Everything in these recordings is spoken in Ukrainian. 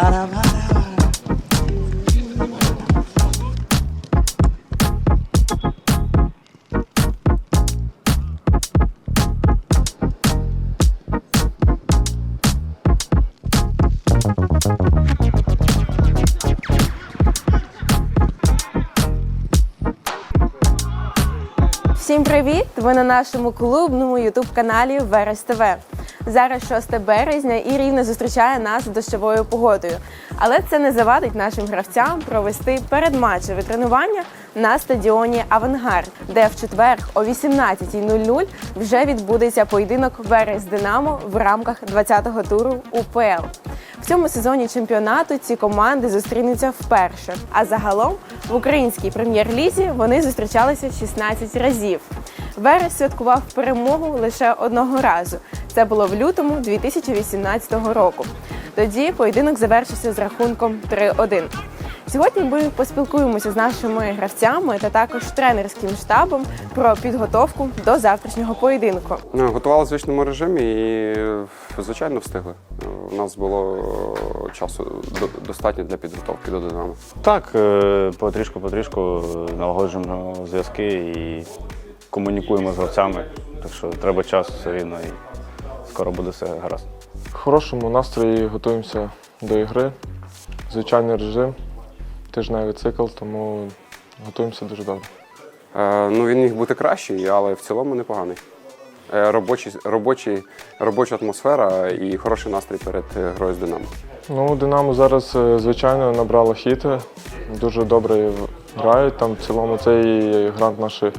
para, para. Всім привіт! Ви на нашому клубному ютуб-каналі Верес ТВ. Зараз 6 березня і рівне зустрічає нас з дощовою погодою. Але це не завадить нашим гравцям провести передматчеве тренування на стадіоні Авангард, де в четвер о 18.00 вже відбудеться поєдинок Верес Динамо в рамках 20-го туру УПЛ. В цьому сезоні чемпіонату ці команди зустрінуться вперше. А загалом в українській прем'єр-лізі вони зустрічалися 16 разів. Верес святкував перемогу лише одного разу. Це було в лютому 2018 року. Тоді поєдинок завершився з рахунком 3-1. Сьогодні ми поспілкуємося з нашими гравцями та також тренерським штабом про підготовку до завтрашнього поєдинку. Ну, Готували в звичному режимі і, звичайно, встигли. У нас було часу до- достатньо для підготовки до Динамо. Так, е, потрішку-потрішку налагоджуємо зв'язки і комунікуємо з гравцями. Так що треба час все рівно і скоро буде все гаразд. В хорошому настрої готуємося до ігри. Звичайний режим, тижневий цикл, тому готуємося дуже добре. Е, Ну, він міг бути кращий, але в цілому непоганий. Е, Робочий, робочий, робоча атмосфера і хороший настрій перед грою з Динамо. Ну, Динамо зараз, е, звичайно, набрало хід, дуже добре грають. Там в цілому це і грант нашого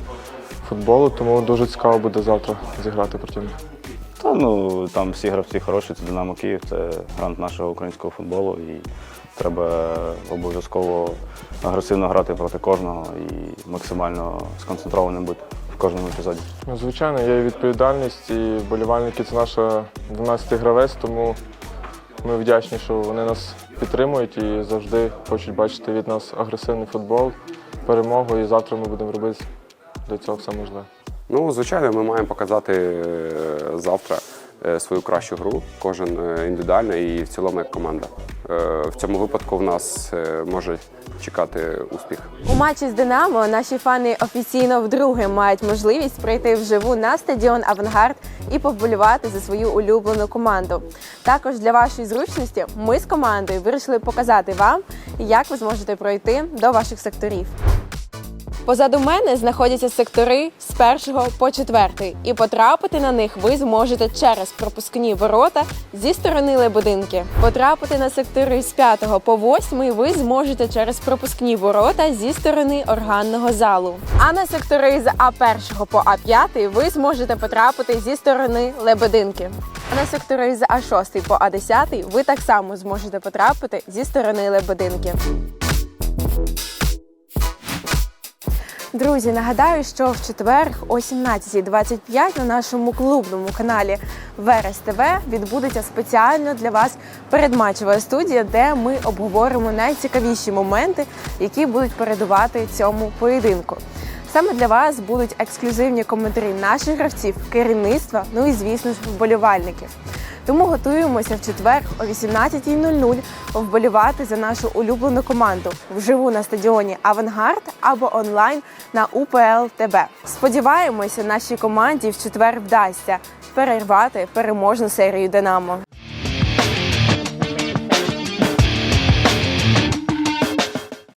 футболу, тому дуже цікаво буде завтра зіграти проти них. Та ну там всі гравці хороші, це Динамо Київ, це грант нашого українського футболу. І треба обов'язково агресивно грати проти кожного і максимально сконцентрованим бути в кожному епізоді. Ну, звичайно, є відповідальність і вболівальники це наша 12-й гравець, тому ми вдячні, що вони нас підтримують і завжди хочуть бачити від нас агресивний футбол, перемогу. І завтра ми будемо робити для цього все можливе. Ну, звичайно, ми маємо показати е, завтра е, свою кращу гру, кожен е, індивідуально і в цілому як команда. В цьому випадку в нас може чекати успіх. У матчі з Динамо наші фани офіційно вдруге мають можливість прийти вживу на стадіон Авангард і поболювати за свою улюблену команду. Також для вашої зручності ми з командою вирішили показати вам, як ви зможете пройти до ваших секторів. Позаду мене знаходяться сектори з першого по четвертий, і потрапити на них ви зможете через пропускні ворота зі сторони Лебединки. Потрапити на сектори з п'ятого по восьмий ви зможете через пропускні ворота зі сторони органного залу. А на сектори з А1 по А5 ви зможете потрапити зі сторони Лебединки. А на сектори з А6 по А10 ви так само зможете потрапити зі сторони Лебединки. Друзі, нагадаю, що в четвер о 17.25 на нашому клубному каналі Верес ТВ відбудеться спеціально для вас передматчева студія, де ми обговоримо найцікавіші моменти, які будуть передувати цьому поєдинку. Саме для вас будуть ексклюзивні коментарі наших гравців, керівництва, ну і звісно ж вболівальників. Тому готуємося в четвер о 18.00 вболівати за нашу улюблену команду вживу на стадіоні Авангард або онлайн на УПЛ ТБ. Сподіваємося, нашій команді в четвер вдасться перервати переможну серію Динамо.